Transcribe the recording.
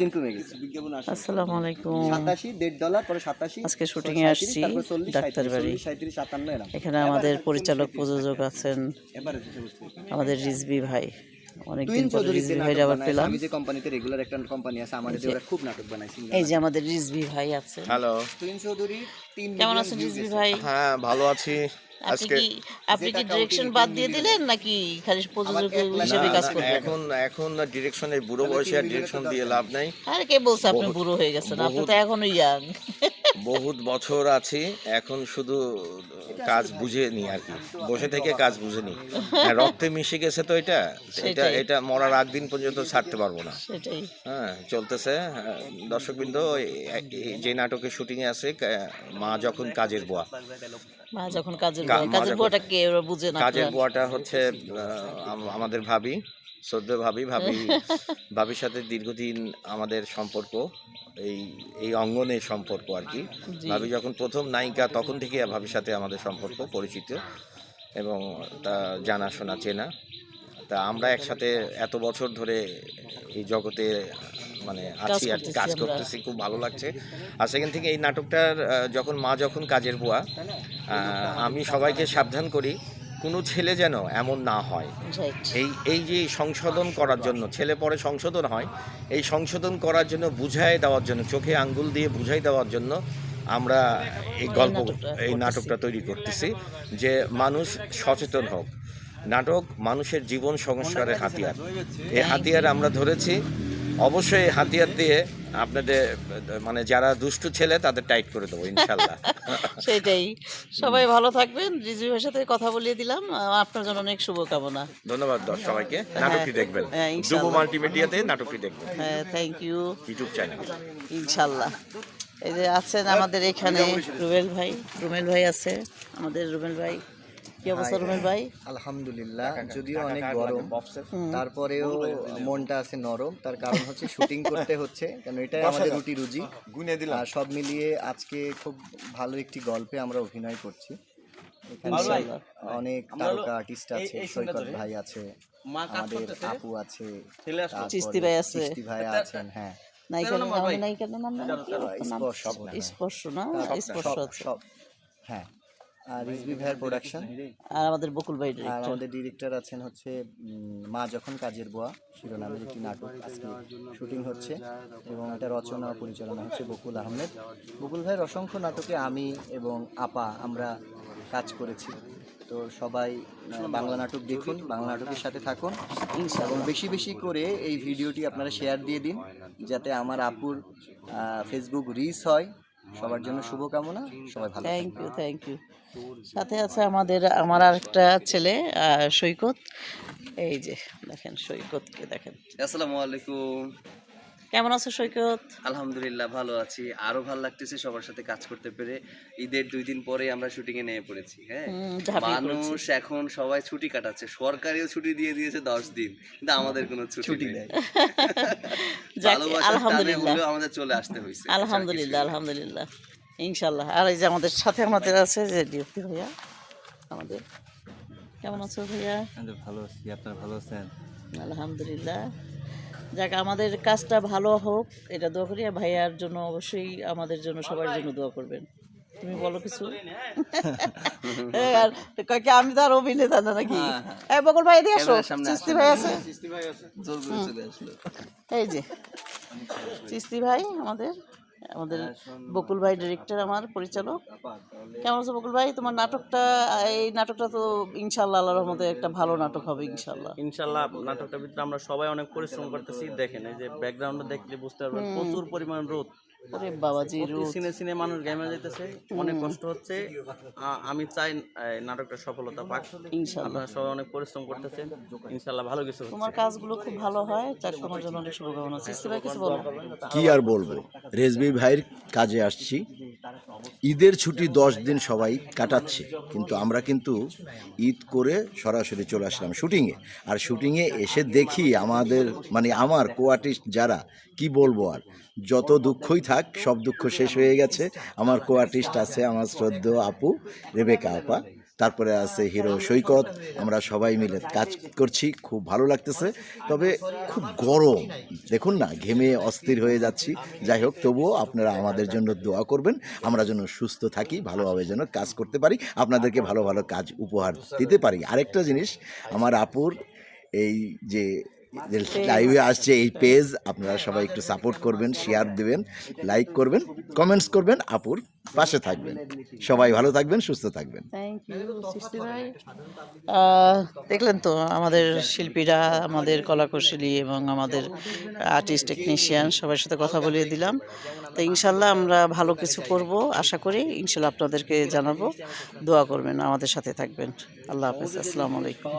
দিন কমে গেছে। আসসালামু আলাইকুম। সাতাশি দেড় ডলার পরে সাতাশি আজকে শুটিংয়ে আসছি ডাক্তার বাড়ি। এখানে আমাদের পরিচালক প্রযোজক আছেন। এবারে আমাদের রিজবি ভাই। অনেকদিন টুইন পর রিজবি আবার পেলাম। আমি যে কোম্পানিতে রেগুলার একটা কোম্পানি আছে আমাদের ওরা খুব নাটক বানাইছি এই যে আমাদের রিজবি ভাই আছে। হ্যালো টুইন চৌধুরী তিন কেমন আছেন রিজবি ভাই? হ্যাঁ ভালো আছি। আপনি কি আপনি কি ডিরেকশন বাদ দিয়ে দিলেন নাকি খালি প্রযোজক হিসেবে কাজ করবেন? এখন এখন ডিরেকশনের বুড়ো বয়সে আর ডিরেকশন দিয়ে লাভ নাই। আরে কে বলছে আপনি বুড়ো হয়ে গেছেন? আপনি তো এখনও ইয়াং বহুত বছর আছি এখন শুধু কাজ বুঝে নি আর কি। বসে থেকে কাজ বুঝে নি। হ্যাঁ, রক্তে মিশে গেছে তো এটা। এটা এটা মরার আগ দিন পর্যন্ত ছাড়তে পারব না। হ্যাঁ চলতেছে। হ্যাঁ, দর্শকবৃন্দ যে নাটকের শুটিং এ আছে মা যখন কাজের বুয়া। মা যখন কাজের কাজের বুয়াটা কে বুঝে না কাজের। বুয়াটা হচ্ছে আমাদের ভাবি। সদ্য ভাবি ভাবি ভাবির সাথে দীর্ঘদিন আমাদের সম্পর্ক এই এই অঙ্গনের সম্পর্ক আর কি। ভাবি যখন প্রথম নায়িকা তখন থেকে ভাবির সাথে আমাদের সম্পর্ক পরিচিত এবং তা জানাশোনা চেনা। তা আমরা একসাথে এত বছর ধরে এই জগতে মানে আছি আর কি, কাজ করতেছি খুব ভালো লাগছে। আর সেখান থেকে এই নাটকটার যখন মা যখন কাজের বুয়া আমি সবাইকে সাবধান করি। কোনো ছেলে যেন এমন না হয়। এই এই যে সংশোধন করার জন্য ছেলে পরে সংশোধন হয় এই সংশোধন করার জন্য বুঝাই দেওয়ার জন্য চোখে আঙ্গুল দিয়ে বুঝাই দেওয়ার জন্য আমরা এই গল্প এই নাটকটা তৈরি করতেছি যে মানুষ সচেতন হোক। নাটক মানুষের জীবন সংস্কারের হাতিয়ার। এই হাতিয়ার আমরা ধরেছি। অবশ্যই হাতিয়ার দিয়ে আপনাদের মানে যারা দুষ্টু ছেলে তাদের টাইট করে দেবো ইনশাল্লাহ। সেটাই। সবাই ভালো থাকবেন। রিজু ভাইয়ের সাথে কথা বলিয়ে দিলাম। আপনার জন্য অনেক শুভকামনা। ধন্যবাদ দর্শক সবাইকে। নাটকটি দেখবেন। হ্যাঁ, যুব মাল্টিমিডিয়াতে নাটকটি দেখবেন। হ্যাঁ থ্যাংক ইউ ইউটিউব চ্যানেল। ইনশাল্লাহ। এই যে আছেন আমাদের এখানে রুবেল ভাই। রুমেল ভাই আছে আমাদের রুমেল ভাই। কি অবস্থা রুমেল ভাই? আলহামদুলিল্লাহ যদিও অনেক গরম। তারপরেও মনটা আছে নরম তার কারণ হচ্ছে শুটিং করতে হচ্ছে কারণ এটাই আমাদের রুটি রুজি। গুনে দিলাম। আর সব মিলিয়ে আজকে খুব ভালো একটি গল্পে আমরা অভিনয় করছি। এখানে অনেক তারকা আর্টিস্ট আছে সৈকত ভাই আছে আমাদের আপু আছে চিস্তি ভাই আছে। চিস্তি ভাই আছেন হ্যাঁ। নায়িকার নাম নাম স্পর্শ স্পর্শ না স্পর্শ আছে। হ্যাঁ। রিজবি ভাইয়ের প্রোডাকশন আর আমাদের বকুল ভাই আর আমাদের ডিরেক্টর আছেন হচ্ছে মা যখন কাজের বুয়া শিরোনামের একটি নাটক আজকে শুটিং হচ্ছে। এবং এটা রচনা পরিচালনা হচ্ছে বকুল আহমেদ। বকুল ভাইয়ের অসংখ্য নাটকে আমি এবং আপা আমরা কাজ করেছি। তো সবাই বাংলা নাটক দেখুন বাংলা নাটকের সাথে থাকুন। এবং বেশি বেশি করে এই ভিডিওটি আপনারা শেয়ার দিয়ে দিন যাতে আমার আপুর ফেসবুক রিচ হয়। সবার জন্য শুভকামনা সবাই ভালো থ্যাংক ইউ থ্যাংক ইউ সাথে আছে আমাদের আমার আরেকটা ছেলে আহ, সৈকত। এই যে দেখেন সৈকতকে দেখেন। আসসালামু আলাইকুম। কেমন আছো সৈকত? আলহামদুলিল্লাহ ভালো আছি। আরও ভালো লাগতেছে সবার সাথে কাজ করতে পেরে। ঈদের দুই দিন পরে আমরা শুটিং এ নেমে পড়েছি হ্যাঁ? মানুষ এখন সবাই ছুটি কাটাচ্ছে। সরকারিও ছুটি দিয়ে দিয়েছে দশ দিন কিন্তু আমাদের কোনো ছুটি নেই। আলহামদুলিল্লাহ। আমাদের চলে আসতে হয়েছে আলহামদুলিল্লাহ আলহামদুলিল্লাহ। ইনশাল্লাহ আর এই যে আমাদের সাথে আমাদের আছে যে ডিউটি ভাইয়া আমাদের। কেমন আছো ভাইয়া? ভালো আছি। আপনারা ভালো আছেন? আলহামদুলিল্লাহ। যাক আমাদের কাজটা ভালো হোক এটা দোয়া করি ভাইয়ার জন্য অবশ্যই আমাদের জন্য সবার জন্য দোয়া করবেন। তুমি বলো কিছু? আর আমি তো আর অভিনেতা না নাকি? এই বকুল ভাই দিয়ে আসো। চিস্তি ভাই আছে? এই যে চিস্তি ভাই আমাদের। আমাদের বকুল ভাই ডিরেক্টর আমার পরিচালক। কেমন আছো বকুল ভাই? তোমার নাটকটা এই নাটকটা তো ইনশাল্লাহ আল্লাহর রহমতে একটা ভালো নাটক হবে ইনশাল্লাহ ইনশাল্লাহ নাটকটার ভিতরে আমরা সবাই অনেক পরিশ্রম করতেছি। দেখেন এই যে ব্যাকগ্রাউন্ডে দেখলে বুঝতে পারবেন প্রচুর পরিমাণ রোদ। ওরে বাবাজি সিনে সিনে মানুষ গেমে যাইতেছে অনেক কষ্ট হচ্ছে। আমি চাই নাটকটা সফলতা পাক। ইনশাল্লাহ। আপনারা সবাই অনেক পরিশ্রম করতেছেন। ইনশাল্লাহ ভালো কিছু তোমার কাজগুলো খুব ভালো হয় তোমার জন্য অনেক শুভকামনা। ভাই কিছু বলো কি আর বলব? রেজবি ভাইয়ের কাজে আসছি। ঈদের ছুটি দশ দিন সবাই কাটাচ্ছে কিন্তু আমরা কিন্তু ঈদ করে সরাসরি চলে আসলাম শুটিংয়ে। আর শুটিংয়ে এসে দেখি আমাদের মানে আমার কো আর্টিস্ট যারা কি বলব আর? যত দুঃখই থাক, সব দুঃখ শেষ হয়ে গেছে। আমার কো আর্টিস্ট আছে, আমার শ্রদ্ধ আপু, রেবেকা আপা। তারপরে আছে হিরো সৈকত, আমরা সবাই মিলে কাজ করছি, খুব ভালো লাগতেছে। তবে খুব গরম। দেখুন না, ঘেমে অস্থির হয়ে যাচ্ছি। যাই হোক, তবুও আপনারা আমাদের জন্য দোয়া করবেন। আমরা যেন সুস্থ থাকি, ভালোভাবে যেন কাজ করতে পারি, আপনাদেরকে ভালো ভালো কাজ উপহার দিতে পারি। আরেকটা জিনিস, আমার আপুর এই যে লাইভে আসছে এই পেজ আপনারা সবাই একটু সাপোর্ট করবেন শেয়ার দেবেন লাইক করবেন কমেন্টস করবেন আপুর পাশে থাকবেন। সবাই ভালো থাকবেন সুস্থ থাকবেন। দেখলেন তো আমাদের শিল্পীরা আমাদের কলাকুশলী এবং আমাদের আর্টিস্ট টেকনিশিয়ান সবার সাথে কথা বলিয়ে দিলাম। তো ইনশাল্লাহ আমরা ভালো কিছু করব আশা করি। ইনশাল্লাহ আপনাদেরকে জানাব। দোয়া করবেন আমাদের সাথে থাকবেন। আল্লাহ হাফেজ আসসালামু আলাইকুম।